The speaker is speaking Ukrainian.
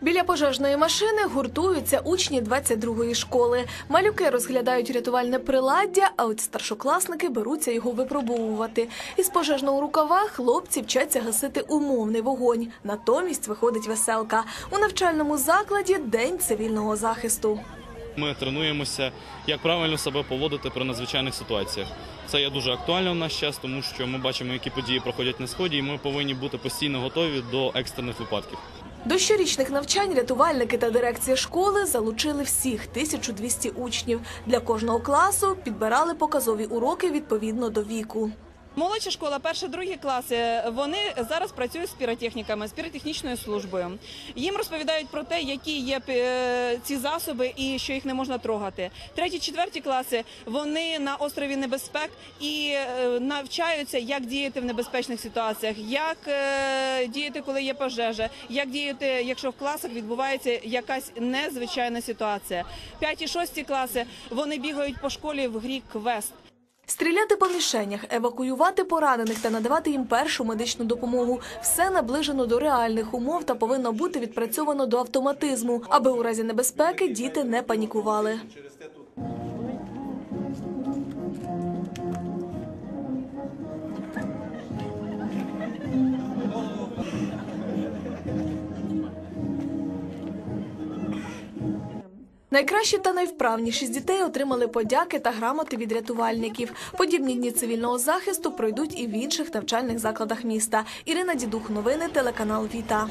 Біля пожежної машини гуртуються учні 22-ї школи. Малюки розглядають рятувальне приладдя, а от старшокласники беруться його випробовувати. Із пожежного рукава хлопці вчаться гасити умовний вогонь. Натомість виходить веселка. У навчальному закладі день цивільного захисту. Ми тренуємося, як правильно себе поводити при надзвичайних ситуаціях. Це є дуже актуально в наш час, тому що ми бачимо, які події проходять на сході, і ми повинні бути постійно готові до екстрених випадків. До щорічних навчань рятувальники та дирекція школи залучили всіх 1200 учнів. Для кожного класу підбирали показові уроки відповідно до віку. Молодша школа, перші, другі класи, вони зараз працюють з піротехніками, з піротехнічною службою. Їм розповідають про те, які є е, ці засоби і що їх не можна трогати. Треті, четверті класи вони на острові небезпек і е, навчаються, як діяти в небезпечних ситуаціях, як е, діяти, коли є пожежа, як діяти, якщо в класах відбувається якась незвичайна ситуація. П'яті, шості класи вони бігають по школі в грі квест. Стріляти по мішенях, евакуювати поранених та надавати їм першу медичну допомогу – все наближено до реальних умов та повинно бути відпрацьовано до автоматизму, аби у разі небезпеки діти не панікували. Найкращі та найвправніші з дітей отримали подяки та грамоти від рятувальників. Подібні дні цивільного захисту пройдуть і в інших навчальних закладах міста. Ірина Дідух, новини, телеканал Віта.